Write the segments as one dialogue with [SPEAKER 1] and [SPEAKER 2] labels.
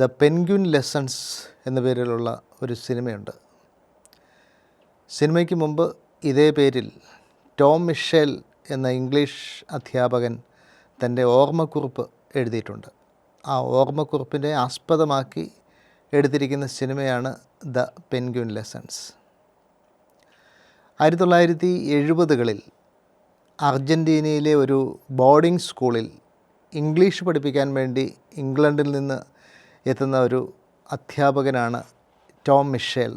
[SPEAKER 1] The penguin lessons എന്ന പേരിലുള്ള ഒരു സിനിമയുണ്ട്. സിനിമയ്ക്ക് മുമ്പ് ഇതേ പേരിൽ ടോം മിഷേൽ എന്ന ഇംഗ്ലീഷ് അധ്യാപകൻ തന്റെ ഓർമ്മക്കുറിപ്പ് എഴുതിയിട്ടുണ്ട്. ആ ഓർമ്മക്കുറിപ്പിനെ ആസ്പദമാക്കി എടുത്തിരിക്കുന്ന സിനിമയാണ് ദ പെൻഗ്വിൻ ലെസൺസ്. ആയിരത്തി തൊള്ളായിരത്തി എഴുപതുകളിൽ അർജന്റീനയിലെ ഒരു ബോർഡിംഗ് സ്കൂളിൽ ഇംഗ്ലീഷ് പഠിപ്പിക്കാൻ വേണ്ടി ഇംഗ്ലണ്ടിൽ നിന്ന് എത്തുന്ന ഒരു അധ്യാപകനാണ് ടോം മിഷേൽ.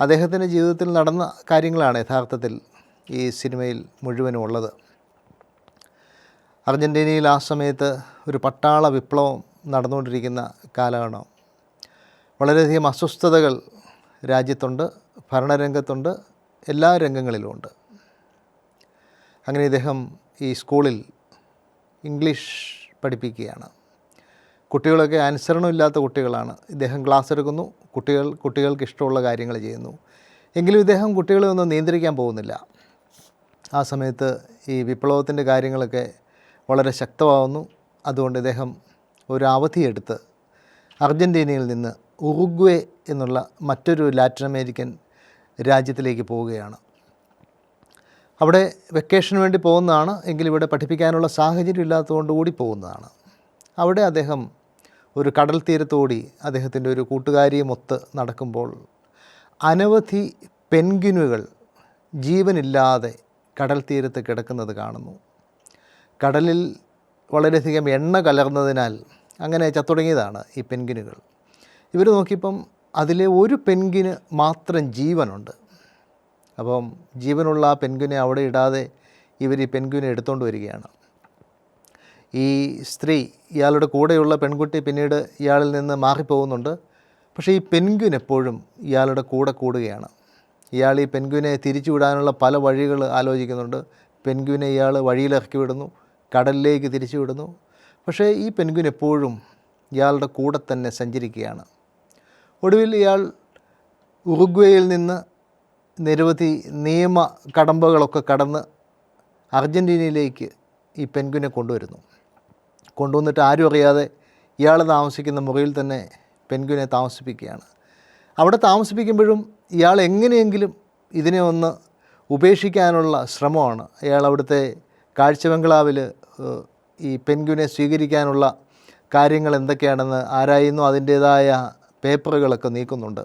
[SPEAKER 1] അദ്ദേഹത്തിന്റെ ജീവിതത്തിൽ നടന്ന കാര്യങ്ങളാണ് യഥാർത്ഥത്തിൽ ഈ സിനിമയിൽ മുഴുവനും ഉള്ളത്. അർജന്റീനയിൽ ആ സമയത്ത് ഒരു പട്ടാള വിപ്ലവം നടന്നുകൊണ്ടിരിക്കുന്ന കാലഘട്ടം വളരെയധികം അസ്വസ്ഥതകൾ രാജ്യത്തുണ്ട് ഭരണരംഗത്തുണ്ട് എല്ലാ രംഗങ്ങളിലുമുണ്ട്. അങ്ങനെ ഇദ്ദേഹം ഈ സ്കൂളിൽ ഇംഗ്ലീഷ് പഠിപ്പിക്കുകയാണ്. കുട്ടികളൊക്കെ അനുസരണമില്ലാത്ത കുട്ടികളാണ്. ഇദ്ദേഹം ക്ലാസ് എടുക്കുന്നു. കുട്ടികൾ കുട്ടികൾക്ക് ഇഷ്ടമുള്ള കാര്യങ്ങൾ ചെയ്യുന്നു. എങ്കിലും ഇദ്ദേഹം കുട്ടികളെ ഒന്നും നിയന്ത്രിക്കാൻ പോകുന്നില്ല. ആ സമയത്ത് ഈ വിപ്ലവത്തിന്റെ കാര്യങ്ങളൊക്കെ വളരെ ശക്തമാവുന്നു. അതുകൊണ്ട് ഇദ്ദേഹം ഒരു അവധിയെടുത്ത് അർജന്റീനയിൽ നിന്ന് ഉറുഗ്വേ എന്നുള്ള മറ്റൊരു ലാറ്റിൻ അമേരിക്കൻ രാജ്യത്തിലേക്ക് പോവുകയാണ്. അവിടെ വെക്കേഷന് വേണ്ടി പോകുന്നതാണ്. എങ്കിലും പഠിപ്പിക്കാനുള്ള സാഹചര്യം ഇല്ലാത്തതുകൊണ്ട് കൂടി പോകുന്നതാണ്. അവിടെ അദ്ദേഹം ഒരു കടൽ തീരത്തോടി അദ്ദേഹത്തിന്റെ ഒരു കൂട്ടുകാരിയുമൊത്ത് നടക്കുമ്പോൾ അനവധി പെൻഗിനുകൾ ജീവനില്ലാതെ കടൽ തീരത്ത് കിടക്കുന്നത് കാണുന്നു. കടലിൽ വളരെയധികം എണ്ണ കലർന്നതിനാൽ അങ്ങനെ ചത്തുടങ്ങിയതാണ് ഈ പെൻഗിനുകൾ ഇവർ നോക്കിയപ്പം അതിലെ ഒരു പെൻഗിന് മാത്രം ജീവനുണ്ട്. അപ്പം ജീവനുള്ള ആ പെൻഗുനെ അവിടെ ഇടാതെ ഇവർ ഈ പെൻഗുനെ എടുത്തുകൊണ്ട് വരികയാണ്. ഈ സ്ത്രീ ഇയാളുടെ കൂടെയുള്ള പെൺകുട്ടി പിന്നീട് ഇയാളിൽ നിന്ന് മാറിപ്പോകുന്നുണ്ട്. പക്ഷേ ഈ പെൻഗ്വിൻ എപ്പോഴും ഇയാളുടെ കൂടെ കൂടുകയാണ്. ഇയാൾ ഈ പെൻഗ്വിനെ തിരിച്ചുവിടാനുള്ള പല വഴികൾ ആലോചിക്കുന്നുണ്ട്. പെൻഗ്വിനെ ഇയാൾ വഴിയിലിറക്കി വിടുന്നു കടലിലേക്ക് തിരിച്ചു വിടുന്നു. പക്ഷേ ഈ പെൻഗ്വിൻ എപ്പോഴും ഇയാളുടെ കൂടെ തന്നെ സഞ്ചരിക്കുകയാണ്. ഒടുവിൽ ഇയാൾ ഉറുഗ്വേയിൽ നിന്ന് നിരവധി നിയമ കടമ്പകളൊക്കെ കടന്ന് അർജന്റീനയിലേക്ക് ഈ പെൻഗ്വിനെ കൊണ്ടുവരുന്നു. കൊണ്ടുവന്നിട്ട് ആരും അറിയാതെ ഇയാൾ താമസിക്കുന്ന മുറിയിൽ തന്നെ പെൻഗ്വിനെ താമസിപ്പിക്കുകയാണ്. അവിടെ താമസിപ്പിക്കുമ്പോഴും ഇയാൾ എങ്ങനെയെങ്കിലും ഇതിനെ ഒന്ന് ഉപേക്ഷിക്കാനുള്ള ശ്രമമാണ്. അയാൾ അവിടുത്തെ കാഴ്ച ബംഗ്ലാവിൽ ഈ പെൻഗ്വിനെ സ്വീകരിക്കാനുള്ള കാര്യങ്ങൾ എന്തൊക്കെയാണെന്ന് ആരായുന്നു അതിന്റേതായ പേപ്പറുകളൊക്കെ നീക്കുന്നുണ്ട്.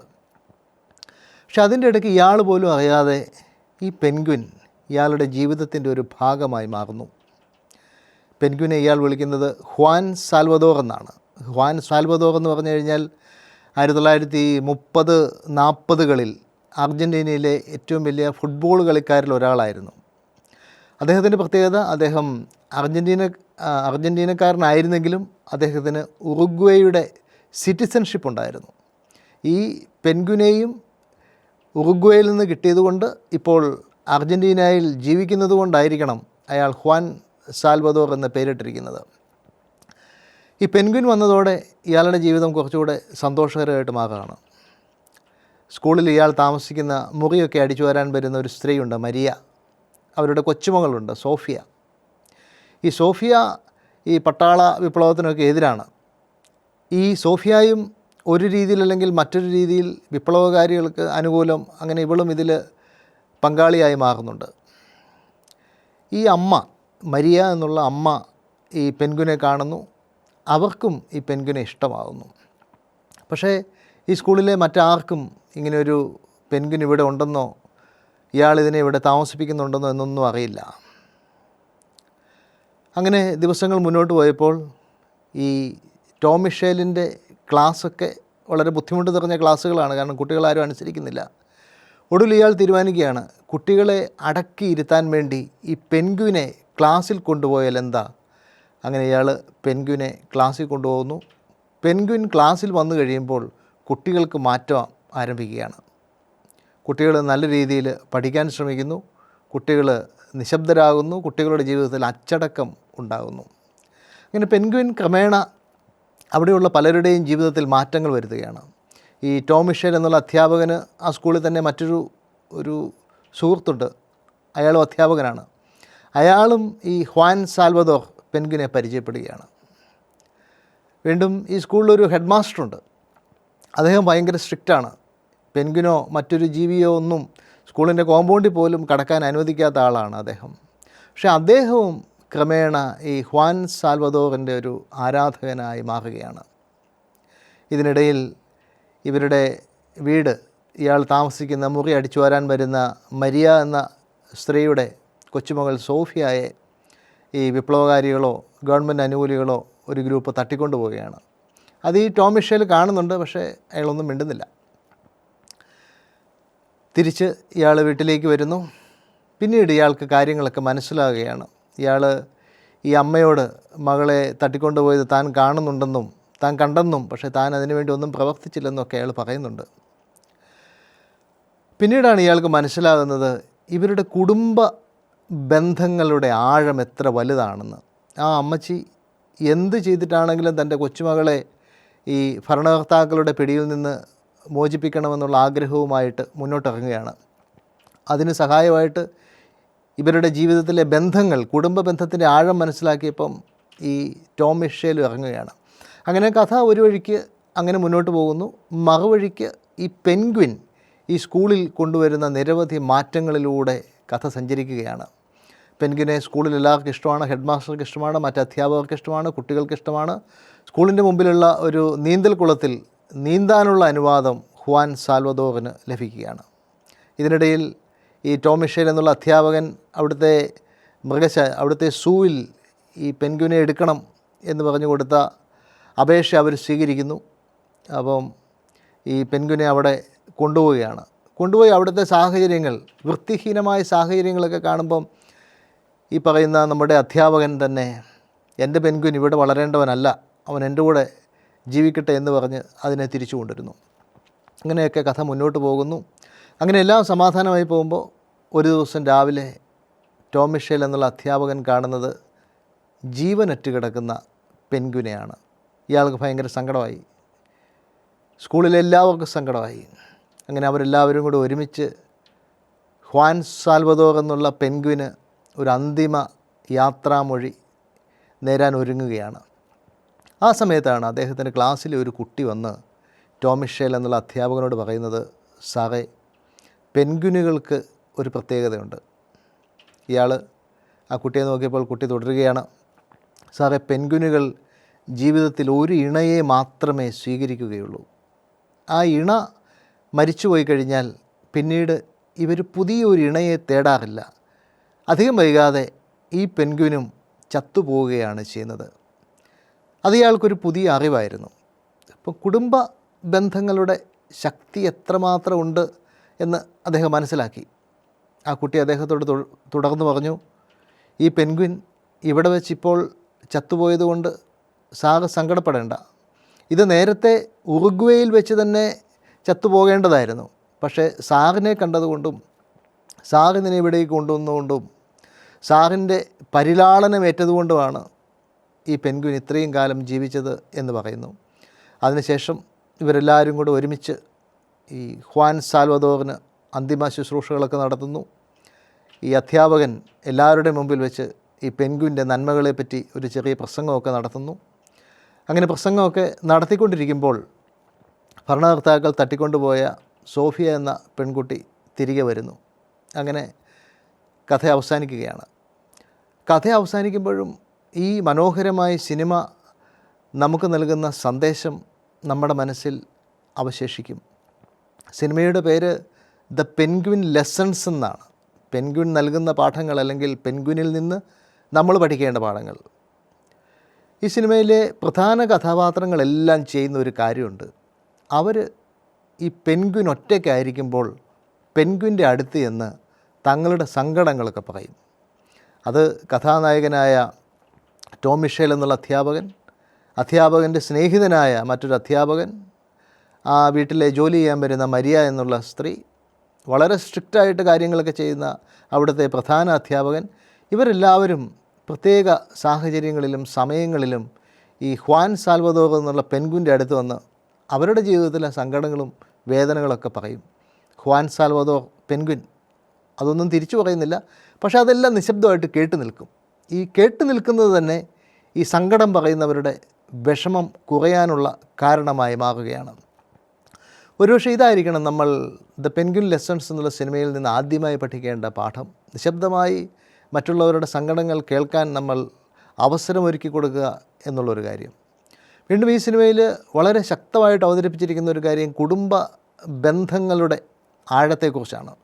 [SPEAKER 1] പക്ഷെ അതിന്റെ ഇടയ്ക്ക് ഇയാൾ പോലും അറിയാതെ ഈ പെൻഗ്വിൻ ഇയാളുടെ ജീവിതത്തിന്റെ ഒരു ഭാഗമായി മാറുന്നു. പെൻഗ്വിനെ ഇയാൾ വിളിക്കുന്നത് ഹ്വാൻ സാൽവദോർ എന്നാണ്. ഹ്വാൻ സാൽവദോർ എന്ന് പറഞ്ഞു കഴിഞ്ഞാൽ ആയിരത്തി തൊള്ളായിരത്തി മുപ്പത് നാൽപ്പതുകളിൽ അർജന്റീനയിലെ ഏറ്റവും വലിയ ഫുട്ബോൾ കളിക്കാരിൽ ഒരാളായിരുന്നു. അദ്ദേഹത്തിന്റെ പ്രത്യേകത അദ്ദേഹം അർജന്റീന അർജന്റീനക്കാരനായിരുന്നെങ്കിലും അദ്ദേഹത്തിന് ഉറുഗ്വേയുടെ സിറ്റിസൺഷിപ്പ് ഉണ്ടായിരുന്നു. ഈ പെൻഗുനെയും ഉറുഗ്വേയിൽ നിന്ന് കിട്ടിയതുകൊണ്ട് ഇപ്പോൾ അർജന്റീനയിൽ ജീവിക്കുന്നത് അയാൾ ഹ്വാൻ സാൽവദോർ എന്ന് പേരിട്ടിരിക്കുന്നത്. ഈ പെൻഗ്വിൻ വന്നതോടെ ഇയാളുടെ ജീവിതം കുറച്ചുകൂടെ സന്തോഷകരമായിട്ട് മാറുകയാണ്. സ്കൂളിൽ ഇയാൾ താമസിക്കുന്ന മുറിയൊക്കെ അടിച്ചു വരാൻ വരുന്ന ഒരു സ്ത്രീയുണ്ട് മരിയ. അവരുടെ കൊച്ചുമകളുണ്ട് സോഫിയ. ഈ സോഫിയ ഈ പട്ടാള വിപ്ലവത്തിനൊക്കെ എതിരാണ്. ഈ സോഫിയായും ഒരു രീതിയിൽ അല്ലെങ്കിൽ മറ്റൊരു രീതിയിൽ വിപ്ലവകാരികൾക്ക് അനുകൂലം അങ്ങനെ ഇവളും ഇതിൽ പങ്കാളിയായി മാറുന്നുണ്ട്. ഈ അമ്മ മരിയ എന്നുള്ള അമ്മ ഈ പെൻഗുനെ കാണുന്നു. അവർക്കും ഈ പെൻഗുനെ ഇഷ്ടമാകുന്നു. പക്ഷേ ഈ സ്കൂളിലെ മറ്റാർക്കും ഇങ്ങനെയൊരു പെൻഗുൻ ഇവിടെ ഉണ്ടെന്നോ ഇയാൾ ഇതിനെ ഇവിടെ താമസിപ്പിക്കുന്നുണ്ടെന്നോ എന്നൊന്നും അറിയില്ല. അങ്ങനെ ദിവസങ്ങൾ മുന്നോട്ട് പോയപ്പോൾ ഈ ടോം മിഷേലിന്റെ ക്ലാസ്സൊക്കെ വളരെ ബുദ്ധിമുട്ട് നിറഞ്ഞ ക്ലാസ്സുകളാണ് കാരണം കുട്ടികളാരും അനുസരിക്കുന്നില്ല. ഒടുവിൽ ഇയാൾ തീരുമാനിക്കുകയാണ് കുട്ടികളെ അടക്കിയിരുത്താൻ വേണ്ടി ഈ പെൻഗ്വിനെ ക്ലാസ്സിൽ കൊണ്ടുപോയാൽ എന്താ? അങ്ങനെ ഇയാൾ പെൻഗ്വിനെ ക്ലാസ്സിൽ കൊണ്ടുപോകുന്നു. പെൻഗ്വിൻ ക്ലാസ്സിൽ വന്നു കഴിയുമ്പോൾ കുട്ടികൾക്ക് മാറ്റം ആരംഭിക്കുകയാണ്. കുട്ടികൾ നല്ല രീതിയിൽ പഠിക്കാൻ ശ്രമിക്കുന്നു. കുട്ടികൾ നിശബ്ദരാകുന്നു. കുട്ടികളുടെ ജീവിതത്തിൽ അച്ചടക്കം ഉണ്ടാകുന്നു. അങ്ങനെ പെൻഗ്വിൻ ക്രമേണ അവിടെയുള്ള പലരുടെയും ജീവിതത്തിൽ മാറ്റങ്ങൾ വരുത്തുകയാണ്. ഈ ടോം മിഷേൽ എന്നുള്ള അധ്യാപകന് ആ സ്കൂളിൽ തന്നെ മറ്റൊരു ഒരു സുഹൃത്തുണ്ട്. അയാളും അധ്യാപകനാണ്. അയാളും ഈ ഹ്വാൻ സാൽവദോർ പെൻഗ്വിനെ പരിചയപ്പെടുകയാണ്. വീണ്ടും ഈ സ്കൂളിലൊരു ഹെഡ് മാസ്റ്ററുണ്ട് അദ്ദേഹം ഭയങ്കര സ്ട്രിക്റ്റാണ് പെൻഗിനോ മറ്റൊരു ജീവിയോ ഒന്നും സ്കൂളിന്റെ കോമ്പൗണ്ടിൽ പോലും കടക്കാൻ അനുവദിക്കാത്ത ആളാണ് അദ്ദേഹം. പക്ഷേ അദ്ദേഹവും ക്രമേണ ഈ ഹ്വാൻ സാൽവദോറിന്റെ ഒരു ആരാധകനായി മാറുകയാണ്. ഇതിനിടയിൽ ഇവരുടെ വീട് ഇയാൾ താമസിക്കുന്ന മുറി അടിച്ചു വരാൻ വരുന്ന മരിയ എന്ന സ്ത്രീയുടെ കൊച്ചുമകൾ സോഫിയയെ ഈ വിപ്ലവകാരികളോ ഗവൺമെന്റ് അനുകൂലികളോ ഒരു ഗ്രൂപ്പ് തട്ടിക്കൊണ്ടു പോവുകയാണ് അത് ഈ ടോം കാണുന്നുണ്ട് പക്ഷേ അയാളൊന്നും മിണ്ടുന്നില്ല. തിരിച്ച് ഇയാൾ വീട്ടിലേക്ക് വരുന്നു. പിന്നീട് ഇയാൾക്ക് കാര്യങ്ങളൊക്കെ മനസ്സിലാകുകയാണ് ഇയാൾ ഈ അമ്മയോട് മകളെ തട്ടിക്കൊണ്ടുപോയത് താൻ കാണുന്നുണ്ടെന്നും താൻ കണ്ടെന്നും പക്ഷേ താൻ അതിനുവേണ്ടി ഒന്നും പ്രവർത്തിച്ചില്ലെന്നൊക്കെ അയാൾ പറയുന്നുണ്ട്. പിന്നീടാണ് ഇയാൾക്ക് മനസ്സിലാകുന്നത് ഇവരുടെ കുടുംബ ബന്ധങ്ങളുടെ ആഴം എത്ര വലുതാണെന്ന്. ആ അമ്മച്ചി എന്ത് ചെയ്തിട്ടാണെങ്കിലും തന്റെ കൊച്ചുമകളെ ഈ ഭരണകർത്താക്കളുടെ പിടിയിൽ നിന്ന് മോചിപ്പിക്കണമെന്നുള്ള ആഗ്രഹവുമായിട്ട് മുന്നോട്ടിറങ്ങുകയാണ്. അതിന് സഹായമായിട്ട് ഇവരുടെ ജീവിതത്തിലെ ബന്ധങ്ങൾ കുടുംബ ബന്ധത്തിന്റെ ആഴം മനസ്സിലാക്കിയപ്പം ഈ ടോം മിഷേലും ഇറങ്ങുകയാണ്. അങ്ങനെ കഥ ഒരു വഴിക്ക് അങ്ങനെ മുന്നോട്ട് പോകുന്നു. മറുവഴിക്ക് ഈ പെൻഗ്വിൻ ഈ സ്കൂളിൽ കൊണ്ടുവരുന്ന നിരവധി മാറ്റങ്ങളിലൂടെ കഥ സഞ്ചരിക്കുകയാണ്. പെൻഗ്വിനെ സ്കൂളിൽ എല്ലാവർക്കും ഇഷ്ടമാണ് ഹെഡ് മാസ്റ്റർക്ക് ഇഷ്ടമാണ് മറ്റ് അധ്യാപകർക്ക് ഇഷ്ടമാണ് കുട്ടികൾക്ക് ഇഷ്ടമാണ്. സ്കൂളിന്റെ മുമ്പിലുള്ള ഒരു നീന്തൽ കുളത്തിൽ നീന്താനുള്ള അനുവാദം ഹുവാൻ സാൽവദോറിന് ലഭിക്കുകയാണ്. ഇതിനിടയിൽ ഈ ടോമിഷേൽ എന്നുള്ള അധ്യാപകൻ അവിടുത്തെ മൃഗശ അവിടുത്തെ സൂവിൽ ഈ പെൻഗ്വിനെ എടുക്കണം എന്ന് പറഞ്ഞു കൊടുത്ത അപേക്ഷ അവർ സ്വീകരിക്കുന്നു. അപ്പം ഈ പെൻഗ്വിനെ അവിടെ കൊണ്ടുപോവുകയാണ്. കൊണ്ടുപോയി അവിടുത്തെ സാഹചര്യങ്ങൾ വൃത്തിഹീനമായ സാഹചര്യങ്ങളൊക്കെ കാണുമ്പം ഈ പറയുന്ന നമ്മുടെ അധ്യാപകൻ തന്നെ എന്റെ പെൻഗ്വിൻ ഇവിടെ വളരേണ്ടവനല്ല. അവൻ എന്റെ കൂടെ ജീവിക്കട്ടെ എന്ന് പറഞ്ഞ് അതിനെ തിരിച്ചു കൊണ്ടുവരുന്നു. അങ്ങനെയൊക്കെ കഥ മുന്നോട്ട് പോകുന്നു. അങ്ങനെ എല്ലാം സമാധാനമായി പോകുമ്പോൾ ഒരു ദിവസം രാവിലെ ടോം മിഷേൽ എന്നുള്ള അധ്യാപകൻ കാണുന്നത് ജീവനറ്റ് കിടക്കുന്ന പെൻഗ്വിനെയാണ് ഇയാൾക്ക് ഭയങ്കര സങ്കടമായി. സ്കൂളിലെ എല്ലാവർക്കും സങ്കടമായി. അങ്ങനെ അവരെല്ലാവരും കൂടി ഒരുമിച്ച് ഹ്വാൻ സാൽവദോർ എന്നുള്ള പെൻഗ്വിന് ഒരു അന്തിമ യാത്രാമൊഴി നേരാൻ ഒരുങ്ങുകയാണ്. ആ സമയത്താണ് അദ്ദേഹത്തിന്റെ ക്ലാസ്സിലെ ഒരു കുട്ടി വന്ന് ടോമിഷേൽ എന്നുള്ള അധ്യാപകനോട് പറയുന്നത് സാറേ പെൻഗ്വിനുകൾക്ക് ഒരു പ്രത്യേകതയുണ്ട്. ഇയാൾ ആ കുട്ടിയെ നോക്കിയപ്പോൾ കുട്ടി തുടരുകയാണ്. സാറേ പെൻഗ്വിനുകൾ ജീവിതത്തിൽ ഒരു ഇണയെ മാത്രമേ സ്വീകരിക്കുകയുള്ളൂ. ആ ഇണ മരിച്ചുപോയി കഴിഞ്ഞാൽ പിന്നീട് ഇവർ പുതിയൊരു ഇണയെ തേടാറില്ല. അധികം വൈകാതെ ഈ പെൻഗ്വിനും ചത്തുപോവുകയാണ് ചെയ്യുന്നത്. അത് ഇയാൾക്കൊരു പുതിയ അറിവായിരുന്നു. അപ്പോൾ കുടുംബ ബന്ധങ്ങളുടെ ശക്തി എത്രമാത്രം ഉണ്ട് എന്ന് അദ്ദേഹം മനസ്സിലാക്കി. ആ കുട്ടി അദ്ദേഹത്തോട് തുടർന്ന് പറഞ്ഞു ഈ പെൻഗ്വിൻ ഇവിടെ വെച്ച് ഇപ്പോൾ ചത്തുപോയതുകൊണ്ട് സാറ് സങ്കടപ്പെടേണ്ട. ഇത് നേരത്തെ ഉറുഗ്വേയിൽ വെച്ച് തന്നെ ചത്തുപോകേണ്ടതായിരുന്നു. പക്ഷേ സാറിനെ കണ്ടതുകൊണ്ടും സാറിനെ ഇവിടേക്ക് കൊണ്ടുവന്നുകൊണ്ടും സാറിന്റെ പരിലാളനമേറ്റതുകൊണ്ടുമാണ് ഈ പെൻഗ്വിൻ ഇത്രയും കാലം ജീവിച്ചത് എന്ന് പറയുന്നു. അതിനുശേഷം ഇവരെല്ലാവരും കൂടെ ഒരുമിച്ച് ഈ ഹ്വാൻ സാൽവദോറിന് അന്തിമ ശുശ്രൂഷകളൊക്കെ നടത്തുന്നു. ഈ അധ്യാപകൻ എല്ലാവരുടെയും മുമ്പിൽ വെച്ച് ഈ പെൻഗ്വിന്റെ നന്മകളെപ്പറ്റി ഒരു ചെറിയ പ്രസംഗമൊക്കെ നടത്തുന്നു. അങ്ങനെ പ്രസംഗമൊക്കെ നടത്തിക്കൊണ്ടിരിക്കുമ്പോൾ ഭരണകർത്താക്കൾ തട്ടിക്കൊണ്ടുപോയ സോഫിയ എന്ന പെൺകുട്ടി തിരികെ വരുന്നു. അങ്ങനെ കഥ അവസാനിക്കുകയാണ്. കഥ അവസാനിക്കുമ്പോഴും ഈ മനോഹരമായ സിനിമ നമുക്ക് നൽകുന്ന സന്ദേശം നമ്മുടെ മനസ്സിൽ അവശേഷിക്കും. സിനിമയുടെ പേര് ദ പെൻഗ്വിൻ ലെസൺസ് എന്നാണ്. പെൻഗ്വിൻ നൽകുന്ന പാഠങ്ങൾ അല്ലെങ്കിൽ പെൻഗ്വിനിൽ നിന്ന് നമ്മൾ പഠിക്കേണ്ട പാഠങ്ങൾ. ഈ സിനിമയിലെ പ്രധാന കഥാപാത്രങ്ങളെല്ലാം ചെയ്യുന്ന ഒരു കാര്യമുണ്ട്. അവർ ഈ പെൻഗ്വിൻ ഒറ്റയ്ക്കായിരിക്കുമ്പോൾ പെൻഗ്വിന്റെ അടുത്ത് ചെന്ന് തങ്ങളുടെ സങ്കടങ്ങളൊക്കെ പറയും. അത് കഥാനായകനായ ടോം മിഷേൽ എന്നുള്ള അധ്യാപകൻ അധ്യാപകന്റെ സ്നേഹിതനായ മറ്റൊരു അധ്യാപകൻ ആ വീട്ടിലെ ജോലി ചെയ്യാൻ വരുന്ന മരിയ എന്നുള്ള സ്ത്രീ വളരെ സ്ട്രിക്റ്റായിട്ട് കാര്യങ്ങളൊക്കെ ചെയ്യുന്ന അവിടുത്തെ പ്രധാന അധ്യാപകൻ ഇവരെല്ലാവരും പ്രത്യേക സാഹചര്യങ്ങളിലും സമയങ്ങളിലും ഈ ഹ്വാൻ സാൽവദോർ എന്നുള്ള പെൻഗുന്റെ അടുത്ത് വന്ന് അവരുടെ ജീവിതത്തിലെ സങ്കടങ്ങളും വേദനകളൊക്കെ പറയും. ഹ്വാൻ സാൽവദോർ പെൻഗുൻ അതൊന്നും തിരിച്ചു പറയുന്നില്ല. പക്ഷേ അതെല്ലാം നിശബ്ദമായിട്ട് കേട്ട് നിൽക്കും. ഈ കേട്ട് നിൽക്കുന്നത് തന്നെ ഈ സങ്കടം പറയുന്നവരുടെ വിഷമം കുറയാനുള്ള കാരണമായി മാറുകയാണ്. ഒരുപക്ഷെ ഇതായിരിക്കണം നമ്മൾ ദ പെൻഗ്വിൻ ലെസൺസ് എന്നുള്ള സിനിമയിൽ നിന്ന് ആദ്യമായി പഠിക്കേണ്ട പാഠം. നിശബ്ദമായി മറ്റുള്ളവരുടെ സങ്കടങ്ങൾ കേൾക്കാൻ നമ്മൾ അവസരമൊരുക്കി കൊടുക്കുക എന്നുള്ളൊരു കാര്യം. വീണ്ടും ഈ സിനിമയിൽ വളരെ ശക്തമായിട്ട് അവതരിപ്പിച്ചിരിക്കുന്ന ഒരു കാര്യം കുടുംബ ബന്ധങ്ങളുടെ ആഴത്തെക്കുറിച്ചാണ്.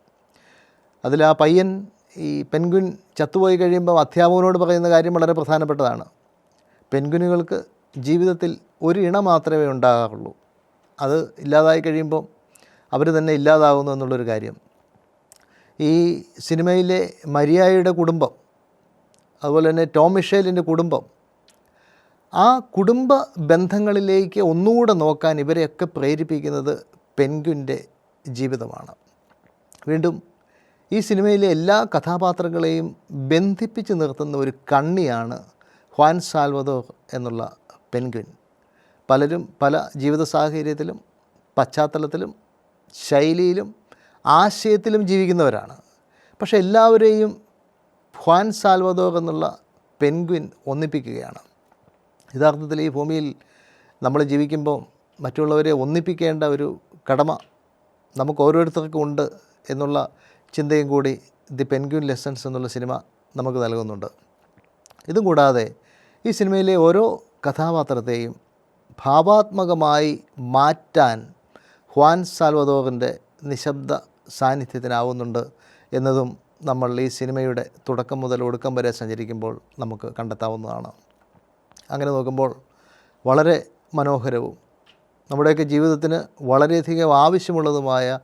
[SPEAKER 1] അതിൽ ആ പയ്യൻ ഈ പെൻഗ്വിൻ ചത്തുപോയി കഴിയുമ്പോൾ അധ്യാപകനോട് പറയുന്ന കാര്യം വളരെ പ്രധാനപ്പെട്ടതാണ്. പെൻഗ്വിനുകൾക്ക് ജീവിതത്തിൽ ഒരു ഇണ മാത്രമേ ഉണ്ടാകാറുള്ളൂ. അത് ഇല്ലാതായി കഴിയുമ്പോൾ അവർ തന്നെ ഇല്ലാതാകുന്നു എന്നുള്ളൊരു കാര്യം. ഈ സിനിമയിലെ മരിയായുടെ കുടുംബം അതുപോലെ തന്നെ ടോം മിഷേലിന്റെ കുടുംബം ആ കുടുംബ ബന്ധങ്ങളിലേക്ക് ഒന്നുകൂടെ നോക്കാൻ ഇവരെയൊക്കെ പ്രേരിപ്പിക്കുന്നത് പെൻഗ്വിന്റെ ജീവിതമാണ്. വീണ്ടും ഈ സിനിമയിലെ എല്ലാ കഥാപാത്രങ്ങളെയും ബന്ധിപ്പിച്ച് നിർത്തുന്ന ഒരു കണ്ണിയാണ് ഹ്വാൻ സാൽവദോർ എന്നുള്ള പെൻഗ്വിൻ. പലരും പല ജീവിത സാഹചര്യത്തിലും പശ്ചാത്തലത്തിലും ശൈലിയിലും ആശയത്തിലും ജീവിക്കുന്നവരാണ്. പക്ഷേ എല്ലാവരെയും ഹ്വാൻ സാൽവദോർ എന്നുള്ള പെൻഗ്വിൻ ഒന്നിപ്പിക്കുകയാണ്. യഥാർത്ഥത്തിൽ ഈ ഭൂമിയിൽ നമ്മൾ ജീവിക്കുമ്പോൾ മറ്റുള്ളവരെ ഒന്നിപ്പിക്കേണ്ട ഒരു കടമ നമുക്ക് ഓരോരുത്തർക്കും ഉണ്ട് എന്നുള്ള ചിന്തയും കൂടി ദി പെൻഗ്വിൻ ലെസൺസ് എന്നുള്ള സിനിമ നമുക്ക് നൽകുന്നുണ്ട്. ഇതും കൂടാതെ ഈ സിനിമയിലെ ഓരോ കഥാപാത്രത്തെയും ഭാവാത്മകമായി മാറ്റാൻ ഹ്വാൻ സാൽവദോറിന്റെ നിശബ്ദ സാന്നിധ്യത്തിനാവുന്നുണ്ട് എന്നതും നമ്മൾ ഈ സിനിമയുടെ തുടക്കം മുതൽ ഒടുക്കം വരെ സഞ്ചരിക്കുമ്പോൾ നമുക്ക് കണ്ടെത്താവുന്നതാണ്. അങ്ങനെ നോക്കുമ്പോൾ വളരെ മനോഹരവും നമ്മുടെയൊക്കെ ജീവിതത്തിന് വളരെയധികം ആവശ്യമുള്ളതുമായ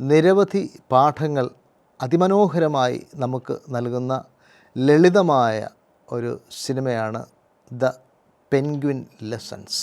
[SPEAKER 1] നിരവധി പാഠങ്ങൾ അതിമനോഹരമായി നമുക്ക് നൽകുന്ന ലളിതമായ ഒരു സിനിമയാണ് ദ പെൻഗ്വിൻ ലെസൺസ്.